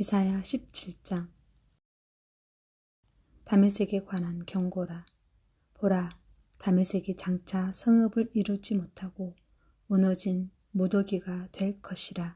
이사야 17장 다메섹에 관한 경고라. 보라, 다메섹이 장차 성읍을 이루지 못하고 무너진 무더기가 될 것이라.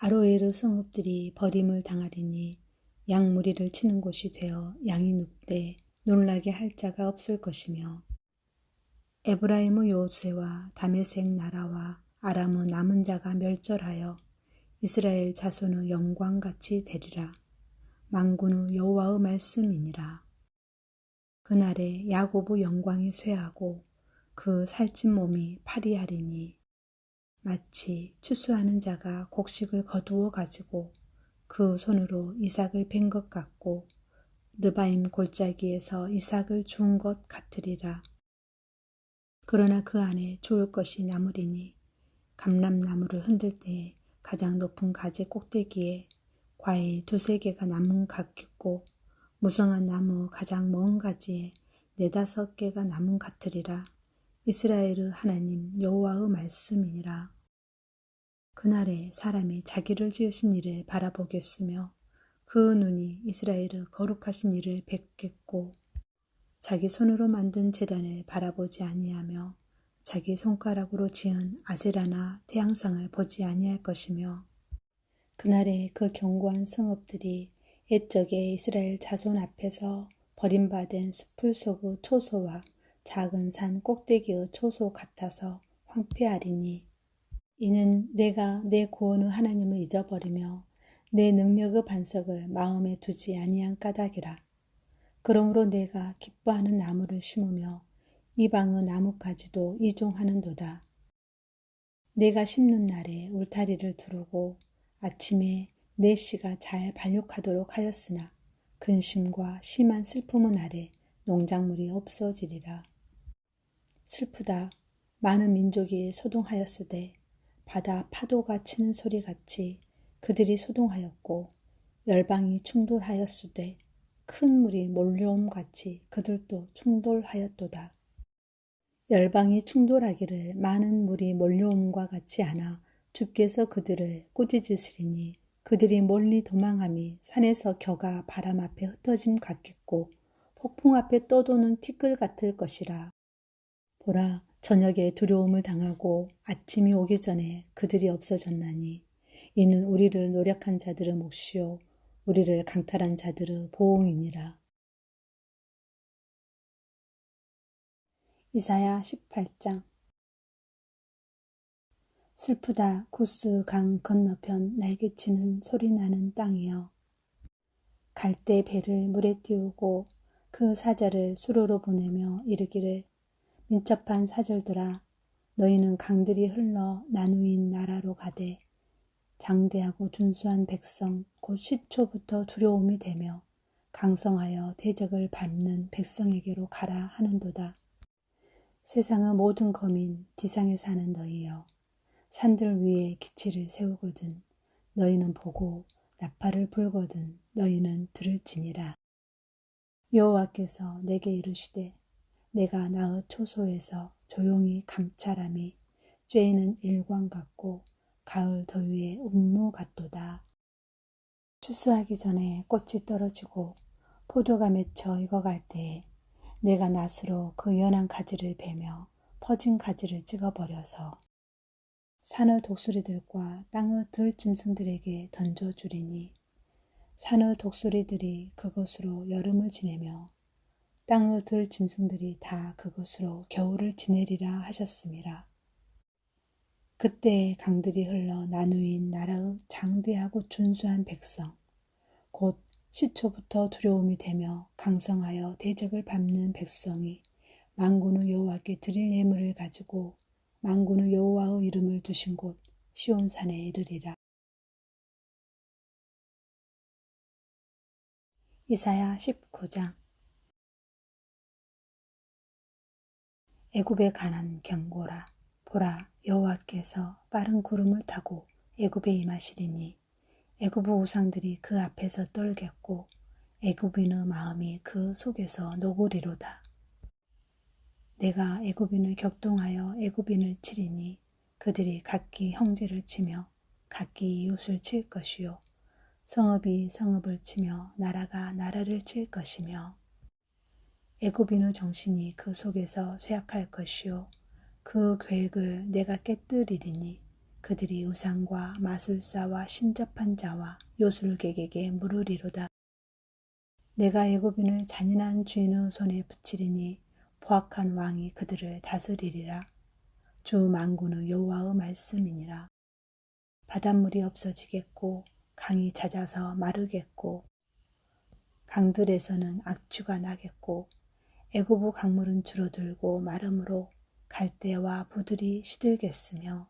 아로에르 성읍들이 버림을 당하리니 양무리를 치는 곳이 되어 양이 눕되 놀라게 할 자가 없을 것이며 에브라임의 요새와 다메섹 나라와 아람의 남은 자가 멸절하여 이스라엘 자손의 영광같이 되리라. 망군의 여호와의 말씀이니라. 그날에 야곱의 영광이 쇠하고 그 살찐 몸이 파리하리니 마치 추수하는 자가 곡식을 거두어 가지고 그 손으로 이삭을 벤것 같고 르바임 골짜기에서 이삭을 주운 것 같으리라. 그러나 그 안에 주울 것이 남으리니 감람나무를 흔들 때에 가장 높은 가지 꼭대기에 과일 두세 개가 남은 같겠고 무성한 나무 가장 먼 가지에 네다섯 개가 남은 같으리라. 이스라엘의 하나님 여호와의 말씀이니라. 그날에 사람이 자기를 지으신 이를 바라보겠으며 그 눈이 이스라엘의 거룩하신 이를 뵙겠고 자기 손으로 만든 재단을 바라보지 아니하며 자기 손가락으로 지은 아세라나 태양상을 보지 아니할 것이며 그날에 그 견고한 성읍들이 옛적에 이스라엘 자손 앞에서 버림받은 숲을 속의 초소와 작은 산 꼭대기의 초소 같아서 황폐하리니 이는 내가 내 구원의 하나님을 잊어버리며 내 능력의 반석을 마음에 두지 아니한 까닭이라. 그러므로 내가 기뻐하는 나무를 심으며 이방의 나뭇가지도 이종하는도다. 내가 심는 날에 울타리를 두르고 아침에 내 씨가 잘 발육하도록 하였으나 근심과 심한 슬픔의 날에 농작물이 없어지리라. 슬프다. 많은 민족이 소동하였으되 바다 파도가 치는 소리같이 그들이 소동하였고 열방이 충돌하였으되 큰 물이 몰려옴 같이 그들도 충돌하였도다. 열방이 충돌하기를 많은 물이 몰려옴과 같이 하나 주께서 그들을 꾸짖으시리니 그들이 멀리 도망함이 산에서 겨가 바람 앞에 흩어짐 같겠고 폭풍 앞에 떠도는 티끌 같을 것이라. 보라 저녁에 두려움을 당하고 아침이 오기 전에 그들이 없어졌나니 이는 우리를 노력한 자들의 몫이요 우리를 강탈한 자들의 보응이니라. 이사야 18장 슬프다 코스 강 건너편 날개치는 소리나는 땅이여 갈대 배를 물에 띄우고 그 사자를 수로로 보내며 이르기를 민첩한 사절들아 너희는 강들이 흘러 나누인 나라로 가되 장대하고 준수한 백성 곧 시초부터 두려움이 되며 강성하여 대적을 밟는 백성에게로 가라 하는도다. 세상의 모든 거민 지상에 사는 너희여 산들 위에 기치를 세우거든 너희는 보고 나팔을 불거든 너희는 들을지니라 여호와께서 내게 이르시되 내가 나의 초소에서 조용히 감찰함이 쬐는 일광 같고 가을 더위에 운무 같도다. 추수하기 전에 꽃이 떨어지고 포도가 맺혀 익어갈 때에 내가 낫으로 그 연한 가지를 베며 퍼진 가지를 찍어버려서 산의 독수리들과 땅의 들짐승들에게 던져주리니 산의 독수리들이 그것으로 여름을 지내며 땅의 들짐승들이 다 그것으로 겨울을 지내리라 하셨습니다. 그때 강들이 흘러 나누인 나라의 장대하고 준수한 백성 곧 시초부터 두려움이 되며 강성하여 대적을 밟는 백성이 망군의 여호와께 드릴 예물을 가지고 망군의 여호와의 이름을 두신 곳 시온산에 이르리라. 이사야 19장 애굽에 관한 경고라 보라 여호와께서 빠른 구름을 타고 애굽에 임하시리니 애굽의 우상들이 그 앞에서 떨겠고 애굽인의 마음이 그 속에서 노고리로다. 내가 애굽인을 격동하여 애굽인을 치리니 그들이 각기 형제를 치며 각기 이웃을 칠 것이요 성읍이 성읍을 치며 나라가 나라를 칠 것이며 애굽인의 정신이 그 속에서 쇠약할 것이요 그 계획을 내가 깨뜨리리니 그들이 우상과 마술사와 신접한 자와 요술객에게 물으리로다. 내가 애굽인을 잔인한 주인의 손에 붙이리니 포악한 왕이 그들을 다스리리라. 주 만군의 여호와의 말씀이니라. 바닷물이 없어지겠고 강이 잦아서 마르겠고 강들에서는 악취가 나겠고 애굽의 강물은 줄어들고 마름으로 갈대와 부들이 시들겠으며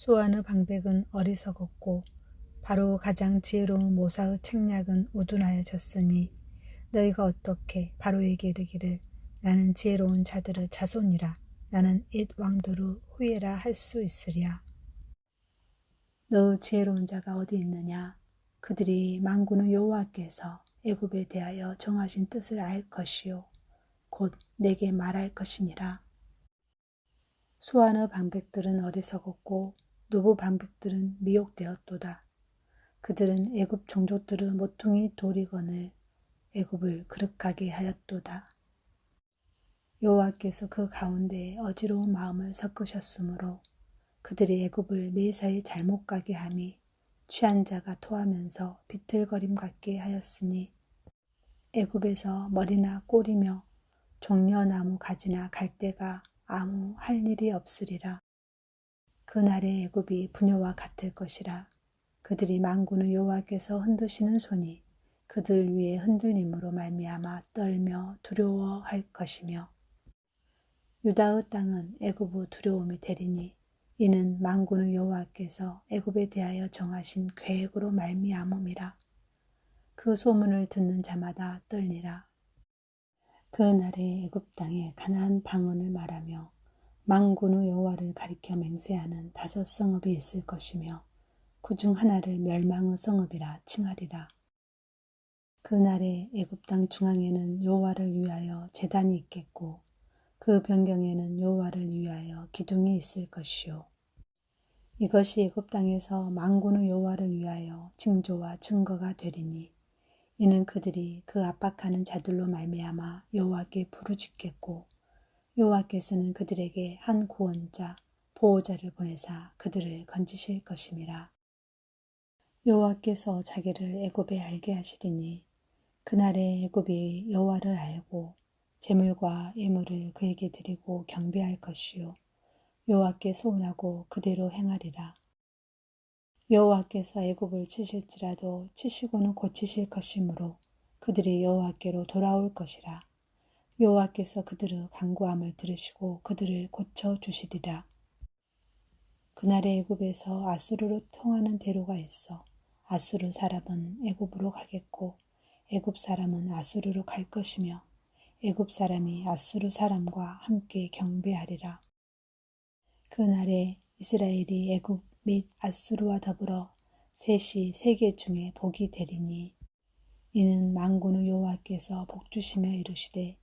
소아의 방백은 어리석었고 바로 가장 지혜로운 모사의 책략은 우둔하여졌으니 너희가 어떻게 바로에게 이르기를 나는 지혜로운 자들의 자손이라 나는 잇 왕들의 후예라 할 수 있으랴. 너 지혜로운 자가 어디 있느냐? 그들이 만군의 여호와께서 애굽에 대하여 정하신 뜻을 알 것이요 곧 내게 말할 것이니라. 수완의 방백들은 어리석었고 노부 방백들은 미혹되었도다. 그들은 애굽 종족들의 모퉁이 도리건을 애굽을 그릇하게 하였도다. 여호와께서 그 가운데에 어지러운 마음을 섞으셨으므로 그들이 애굽을 매사에 잘못 가게 함이 취한 자가 토하면서 비틀거림 같게 하였으니 애굽에서 머리나 꼬리며 종려나무 가지나 갈대가 아무 할 일이 없으리라. 그날의 애굽이 분요와 같을 것이라. 그들이 망군의 여호와께서 흔드시는 손이 그들 위에 흔들림으로 말미암아 떨며 두려워할 것이며. 유다의 땅은 애굽의 두려움이 되리니 이는 망군의 여호와께서 애굽에 대하여 정하신 계획으로 말미암음이라. 그 소문을 듣는 자마다 떨리라. 그 날에 애굽 땅에 가나안 방언을 말하며 망군의 여호와를 가리켜 맹세하는 다섯 성읍이 있을 것이며 그중 하나를 멸망의 성읍이라 칭하리라. 그날에 애굽 땅 중앙에는 여호와를 위하여 제단이 있겠고 그 변경에는 여호와를 위하여 기둥이 있을 것이요. 이것이 애굽 땅에서 망군의 여호와를 위하여 징조와 증거가 되리니 이는 그들이 그 압박하는 자들로 말미암아 여호와께 부르짖겠고 여호와께서는 그들에게 한 구원자 보호자를 보내사 그들을 건지실 것임이라 여호와께서 자기를 애굽에 알게 하시리니 그날에 애굽이 여호와를 알고 재물과 예물을 그에게 드리고 경배할 것이요 여호와께 소원하고 그대로 행하리라. 여호와께서 애굽을 치실지라도 치시고는 고치실 것이므로 그들이 여호와께로 돌아올 것이라. 여호와께서 그들의 간구함을 들으시고 그들을 고쳐 주시리라. 그날의 애굽에서 아수르로 통하는 대로가 있어 아수르 사람은 애굽으로 가겠고 애굽 사람은 아수르로 갈 것이며 애굽 사람이 아수르 사람과 함께 경배하리라. 그날에 이스라엘이 애굽 및 아수르와 더불어 셋이 세계 중에 복이 되리니 이는 망군의 여호와께서 복 주시며 이르시되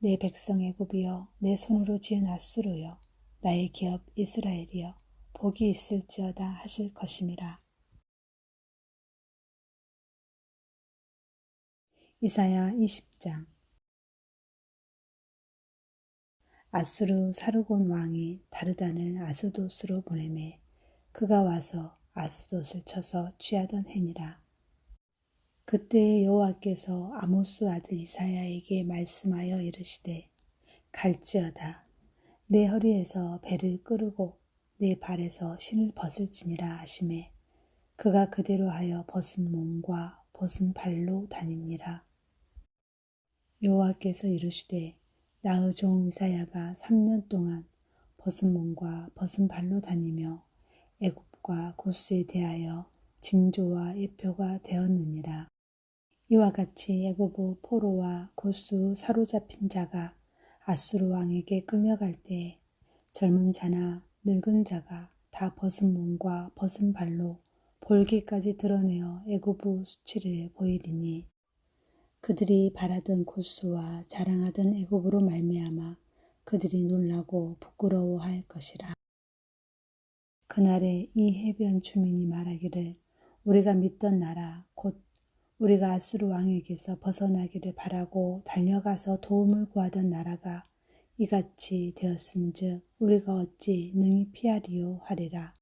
내 백성 애굽이여 내 손으로 지은 아수르여 나의 기업 이스라엘이여 복이 있을지어다 하실 것임이라. 이사야 20장 아수르 사르곤 왕이 다르단을 아스도스로 보내매 그가 와서 아스돗을 쳐서 취하던 해니라. 그때 여호와께서 아모스 아들 이사야에게 말씀하여 이르시되 갈지어다 내 허리에서 배를 끄르고 내 발에서 신을 벗을지니라 하심에 그가 그대로 하여 벗은 몸과 벗은 발로 다니니라. 여호와께서 이르시되 나의 종 이사야가 3년 동안 벗은 몸과 벗은 발로 다니며 애굽과 고스에 대하여 징조와 예표가 되었느니라. 이와 같이 애굽의 포로와 고수 사로잡힌 자가 아수르 왕에게 끌려갈 때 젊은 자나 늙은 자가 다 벗은 몸과 벗은 발로 볼기까지 드러내어 애굽의 수치를 보이리니 그들이 바라던 고수와 자랑하던 애굽으로 말미암아 그들이 놀라고 부끄러워할 것이라. 그날에 이 해변 주민이 말하기를 우리가 믿던 나라 곧 우리가 아수르 왕에게서 벗어나기를 바라고 달려가서 도움을 구하던 나라가 이같이 되었은즉 우리가 어찌 능히 피하리요 하리라.